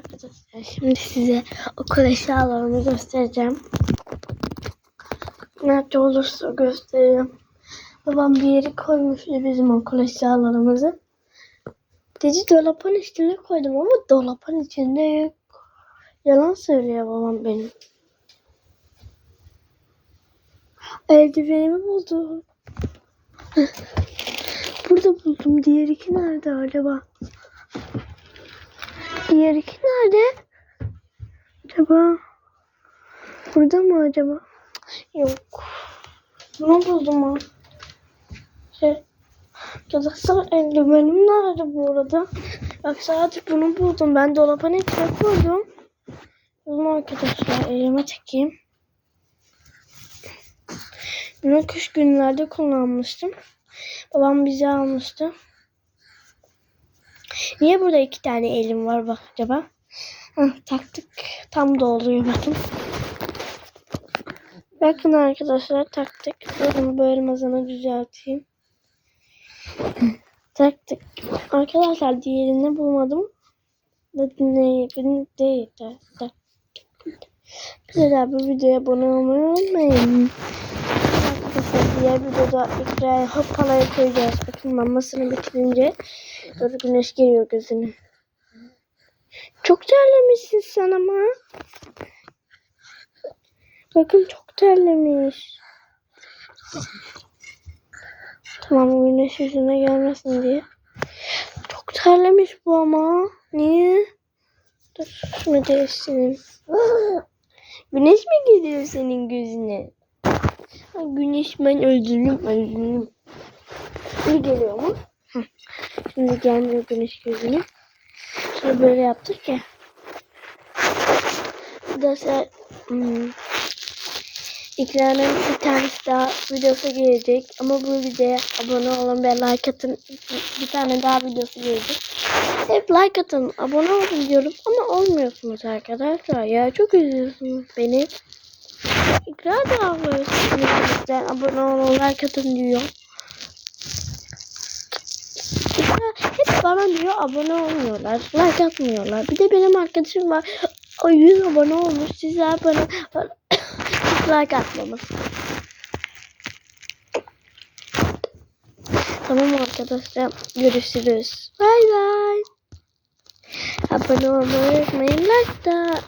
arkadaşlar şimdi size okul eşyalarımı göstereceğim. Nerede olursa göstereyim. Babam bir yere koymuştu bizim okul eşyalarımızı. Dedi dolapın içine koydum ama dolapın içinde yok. Yalan söylüyor babam benim. Eldivenimi buldum. Burada buldum. Diğer iki nerede acaba? Diğer iki nerede? Acaba? Burada mı acaba? Yok. Bunu buldum ha. Şey, Kazakistan eldivenim nerede bu arada? Bak sadece bunu buldum. Ben dolabın içine koydum. Bunu arkadaşlar elime çekeyim. Bunu kış günlerde kullanmıştım. Babam bize almıştı. Niye burada iki tane elim var bak acaba? Hah, taktık. Tam doluyor bakın. Bakın arkadaşlar taktık. Bakın böyle mazanı düzelteyim. taktık. Arkadaşlar diğerini bulmadım. Ne, değil. de- de- Güzel bu videoya abone olmayı unutmayın. Diğer videoda ikraya hoppalaya koyacağız. Bakın mamasını bitirince doğru güneş geliyor gözüne. Çok terlemişsin sen ama. Bakın çok terlemiş. Tamam güneş yüzüne gelmesin diye. Çok terlemiş bu ama. Niye? Dur şunu değiştireyim. Güneş mi geliyor senin gözüne? Güneş ben öldürdüm öldürdüm. İyi geliyor mu? Şimdi gelmiyor güneş gözüne. Şöyle böyle yaptık ya. Arkadaşlar hmm, İkra'nın bir tanesi daha videosu gelecek. Ama bu videoya abone olun ve like atın. Bir tane daha videosu gelecek. Hep like atın, abone olun diyorum ama olmuyorsunuz arkadaşlar ya. Çok üzüyorsunuz beni. İkra da ağlıyor sizden abone olun, like atın diyor. İkra hep bana diyor abone olmuyorlar, like atmıyorlar. Bir de benim arkadaşım var. O 100 abone olmuş. Bana hiç like atmamış. Tamam arkadaşlar. Görüşürüz. Bay bay. Abone olmayı unutmayın. Like da.